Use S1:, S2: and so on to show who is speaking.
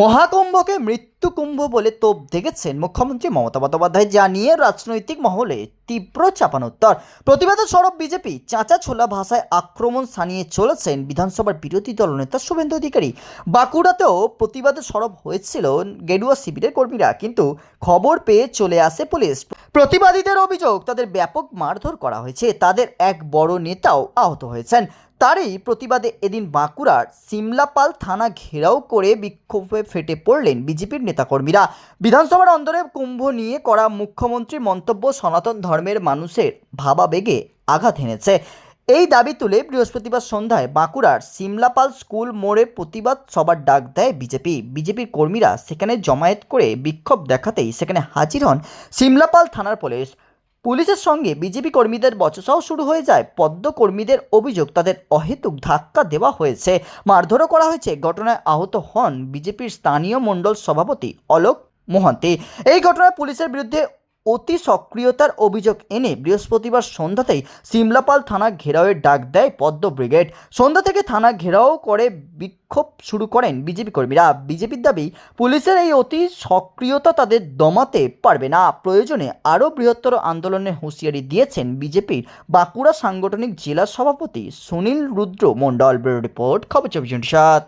S1: মহাকুম্ভকে মৃত্যু কুম্ভ বলে তোপ দেখেছেন মুখ্যমন্ত্রী মমতা বন্দ্যোপাধ্যায় জানিয়ে রাজনৈতিক মহলে তীব্র চাপানোত্তর। প্রতিবাদে সরব বিজেপি চাঁচা ছোলা ভাষায় আক্রমণ সানিয়ে চলেছেন বিধানসভার বিরোধী দলনেতা শুভেন্দু অধিকারী। বাঁকুড়াতেও প্রতিবাদে সরব হয়েছিল গেরুয়া শিবিরের কর্মীরা, কিন্তু খবর পেয়ে চলে আসে পুলিশ। প্রতিবাদীদের অভিযোগ, তাদের ব্যাপক মারধর করা হয়েছে। তাদের এক বড় নেতাও আহত হয়েছেন। তারই প্রতিবাদে এদিন বাঁকুড়ার সিমলাপাল থানা ঘেরাও করে বিক্ষোভে ফেটে পড়লেন বিজেপির নেতাকর্মীরা। বিধানসভার অন্দরে কুম্ভ নিয়ে করা মুখ্যমন্ত্রীর মন্তব্য সনাতন ধর্মের মানুষের ভাবাবেগে আঘাত এনেছে। এই দাবি তুলে বৃহস্পতিবার সন্ধ্যায় বাঁকুড়ার সিমলাপাল স্কুল মোড়ে প্রতিবাদ সবার ডাক দেয় বিজেপি। বিজেপির কর্মীরা সেখানে জমায়েত করে বিক্ষোভ দেখাতেই সেখানে হাজির হন সিমলাপাল থানার পুলিশ। পুলিশের সঙ্গে বিজেপি কর্মীদের বচসাও শুরু হয়ে যায়। পদ্ম কর্মীদের অভিযোগ, তাদের অহেতুক ধাক্কা দেওয়া হয়েছে। মারধরও করা হয়েছে। ঘটনায় আহত হন বিজেপির স্থানীয় মণ্ডল সভাপতি অলোক মোহান্তি। এই ঘটনায় পুলিশের বিরুদ্ধে অতি সক্রিয়তার অভিযোগ এনে বৃহস্পতিবার সন্ধ্যাতেই সিমলাপাল থানা ঘেরাওয়ের ডাক দেয় পদ্ম ব্রিগেড। সন্ধ্যা থেকে থানা ঘেরাও করে বিক্ষোভ শুরু করেন বিজেপি কর্মীরা। বিজেপির দাবি, পুলিশের এই অতি সক্রিয়তা তাদের দমাতে পারবে না। প্রয়োজনে আরও বৃহত্তর আন্দোলনের হুঁশিয়ারি দিয়েছেন বিজেপির বাঁকুড়া সাংগঠনিক জেলা সভাপতি সুনীল রুদ্র মণ্ডল। ব্যুরো রিপোর্ট, খবর চব্বিশ সাত।